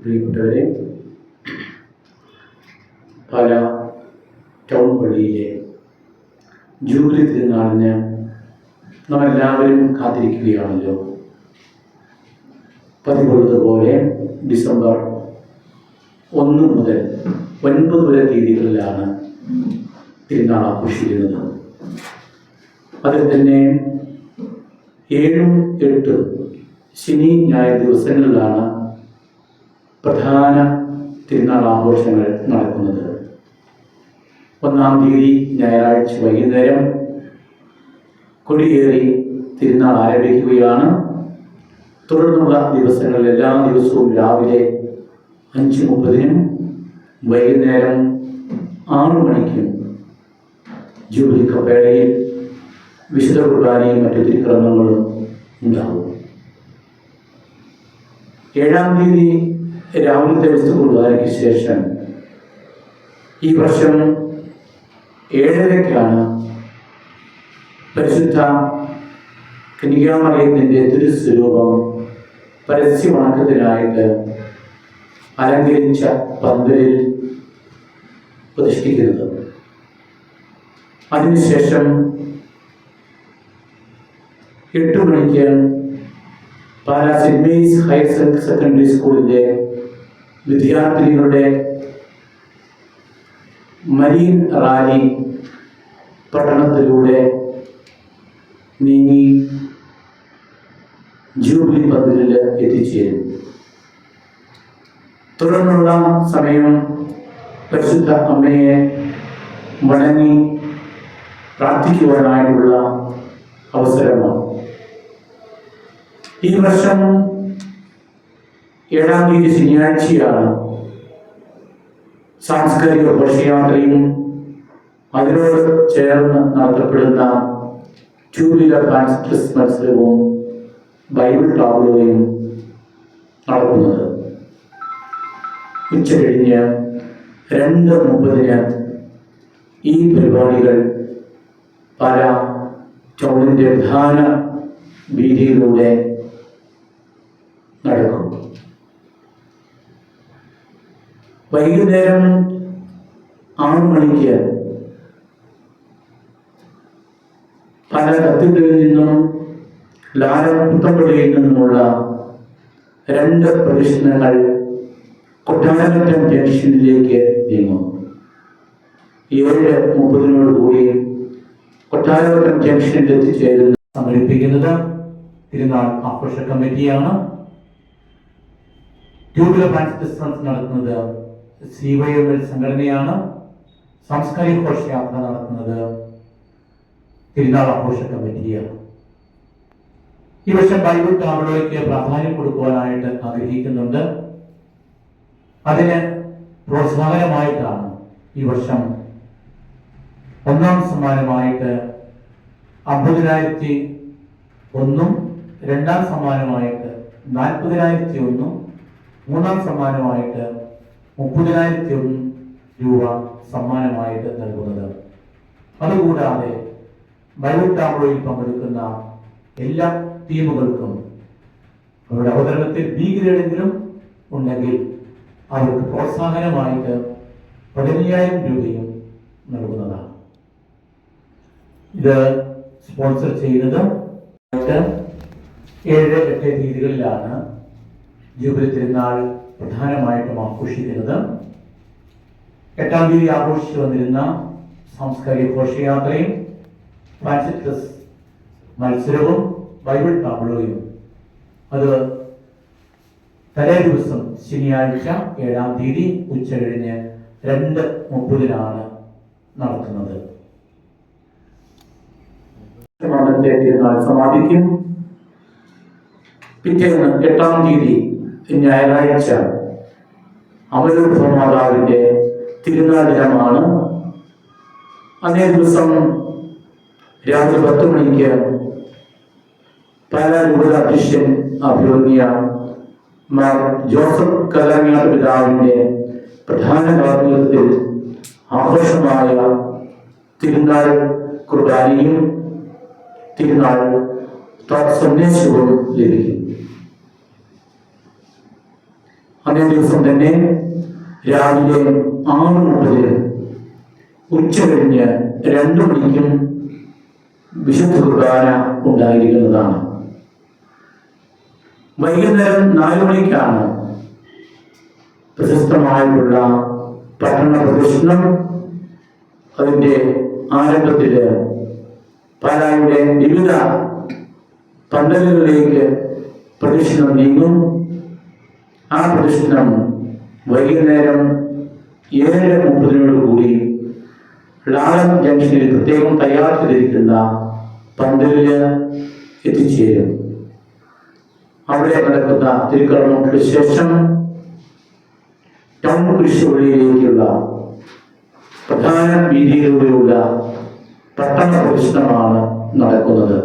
പ്രിയപ്പെട്ടവരെ പല ടൗൺ പള്ളിയിലെ ജൂബിലി തിരുനാളിന് നാം എല്ലാവരും കാത്തിരിക്കുകയാണല്ലോ. പതിവുള്ളതുപോലെ ഡിസംബർ ഒന്ന് മുതൽ ഒൻപത് വരെ തീയതികളിലാണ് തിരുനാൾ ആഘോഷിക്കുന്നത്. അതിൽ തന്നെ ഏഴും എട്ടും ശനി ഞായർ ദിവസങ്ങളിലാണ് പ്രധാന തിരുനാൾ ആഘോഷങ്ങൾ നടക്കുന്നത്. ഒന്നാം തീയതി ഞായറാഴ്ച വൈകുന്നേരം കൊടിയേറി തിരുനാൾ ആരംഭിക്കുകയാണ്. തുടർന്നുള്ള ദിവസങ്ങളിൽ എല്ലാ ദിവസവും രാവിലെ അഞ്ച് മുപ്പതിനും വൈകുന്നേരം ആറു മണിക്കും ജൂബിലി കപ്പേളയിൽ വിശുദ്ധ കുർബാനയും മറ്റു തിരുക്രമങ്ങളും ഉണ്ടാകും. ഏഴാം തീയതി രാവിലത്തെ വിശുദ്ധ ശേഷം ഈ വർഷം ഏഴരയ്ക്കാണ് പരിശുദ്ധ കന്യാമറിയത്തിന്റെ തിരുസ്വരൂപം പരസ്യ വണക്കത്തിനായിട്ട് അലങ്കരിച്ച പന്തലിൽ പ്രതിഷ്ഠിക്കുന്നത്. അതിനുശേഷം എട്ട് മണിക്ക് Pala saint Mary's higher secondary സ്കൂളിന്റെ വിദ്യാർത്ഥിനികളുടെ മരീൻ റാലി പട്ടണത്തിലൂടെ നീങ്ങി ജൂബിലി പന്തലിൽ എത്തിച്ചേരും തുടർന്നുള്ള സമയം പരിശുദ്ധ അമ്മയെ വണങ്ങി പ്രാർത്ഥിക്കുവാനായിട്ടുള്ള അവസരമാണ്. ഈ വർഷം ഏഴാം തീയതി ശനിയാഴ്ചയാണ് സാംസ്കാരിക ഘോഷയാത്രയും അതിനോട് ചേർന്ന് നടത്തപ്പെടുന്ന ടൂ വീലർ മത്സരവും ബൈബിൾ ടാബ്ലോയും നടക്കുന്നത്. ഉച്ച കഴിഞ്ഞ് രണ്ട് മുപ്പതിന് ഈ പരിപാടികൾ പല ടൗണിന്റെ പ്രധാന വീതിയിലൂടെ വൈകുന്നേരം ആറ് മണിക്ക് പല കത്തുകളിൽ നിന്നും ലാലപുത്തപ്പള്ളിയിൽ നിന്നുമുള്ള രണ്ട് പ്രദർശനങ്ങൾ കൊട്ടാരമറ്റം ജംഗ്ഷനിലേക്ക് നീങ്ങും. ഏഴ് മുപ്പതിനോട് കൂടി കൊട്ടാരവട്ടം ജംഗ്ഷനിൽ എത്തിച്ചേരുന്ന സംഘടിപ്പിക്കുന്നത് തിരുനാൾ ആഘോഷ കമ്മിറ്റിയാണ്. ട്യൂബുലർ ട്രാൻസ്മിഷൻസ് നടത്തുന്നത് സി വൈ എന്ന ഒരു സംഘടനയാണ് സാംസ്കാരിക ഘോഷയാത്ര നടത്തുന്നത്. തിരുനാൾ ആഘോഷ കമ്മിറ്റിയാണ്. ഈ വർഷം ബൈബിൾ ടാബ്ലോയ്ക്ക് പ്രാധാന്യം കൊടുക്കുവാനായിട്ട് ആഗ്രഹിക്കുന്നുണ്ട്. അതിന് പ്രോത്സാഹനമായിട്ടാണ് ഈ വർഷം ഒന്നാം സമ്മാനമായിട്ട് അമ്പതിനായിരത്തി ഒന്നും രണ്ടാം സമ്മാനമായിട്ട് നാൽപ്പതിനായിരത്തി ഒന്നും മൂന്നാം സമ്മാനമായിട്ട് മുപ്പതിനായിരത്തി രൂപ സമ്മാനമായിട്ട് നൽകുന്നത്. അതുകൂടാതെ ബൈബിൾ ടാബ്ലോയിൽ പങ്കെടുക്കുന്ന എല്ലാ ടീമുകൾക്കും അവരുടെ അവതരണത്തിൽ ബി ഗ്രേഡെങ്കിലും ഉണ്ടെങ്കിൽ അവർക്ക് പ്രോത്സാഹനമായിട്ട് പതിനയ്യായിരം രൂപയും നൽകുന്നതാണ്. ഇത് സ്പോൺസർ ചെയ്യുന്നത് ഏഴ് എട്ട് തീയതികളിലാണ്. ജൂബിലി തിരുനാൾ പ്രധാനമായിട്ടും ആഘോഷിക്കുന്നത് എട്ടാം തീയതി ആഘോഷിച്ചു വന്നിരുന്ന സാംസ്കാരിക ഘോഷയാത്രയും ഫ്രാൻസിസ് മത്സരവും ബൈബിൾ ടാബ്ലോയും. അത് തലേ ദിവസം ശനിയാഴ്ച ഏഴാം തീയതി ഉച്ച കഴിഞ്ഞ് രണ്ട് മുപ്പതിനാണ് നടക്കുന്നത് സമാപിക്കും. പിറ്റേന്ന് എട്ടാം തീയതി ഞായറാഴ്ച അമരൂപ മാതാവിന്റെ തിരുനാൾ ദിനമാണ് അന്നേ ദിവസം രാത്രി പത്ത് മണിക്ക് പാലാരൂപത അധ്യക്ഷൻ അഭിവന്യ മാർ ജോസഫ് കലങ്ങാട്ട് പിതാവിന്റെ പ്രധാന നേതൃത്വത്തിൽ ആഘോഷമായ തിരുനാൾ കുർബാനയും തിരുനാൾ സന്ദേശവും ലഭിക്കും. അന്നേ ദിവസം തന്നെ രാവിലെ ആറ് മുതൽ ഉച്ച കഴിഞ്ഞ് രണ്ടു മണിക്കും വിശുദ്ധ കുർബാന ഉണ്ടായിരിക്കുന്നതാണ്. വൈകുന്നേരം നാലു മണിക്കാണ് പ്രശസ്തമായിട്ടുള്ള പട്ടണ പ്രദർശനം അതിന്റെ ആരംഭത്തിൽ പാലായുടെ വിവിധ പന്തലുകളിലേക്ക് പ്രദക്ഷിണം നീങ്ങും. ആ പ്രശ്നം വൈകുന്നേരം ഏഴ് മുപ്പതിനോട് കൂടി ലാളം ജംഗ്ഷനിൽ പ്രത്യേകം തയ്യാർ ചെയ്തിരിക്കുന്ന പന്തലിൽ എത്തിച്ചേരും. അവിടെ നടക്കുന്ന തിരുക്കർമ്മത്തിന് ശേഷം ടൗൺ കുരിശുപള്ളിയിലേക്കുള്ള പ്രധാന വീതിയിലൂടെയുള്ള പട്ടണ പ്രദർശനമാണ് നടക്കുന്നത്.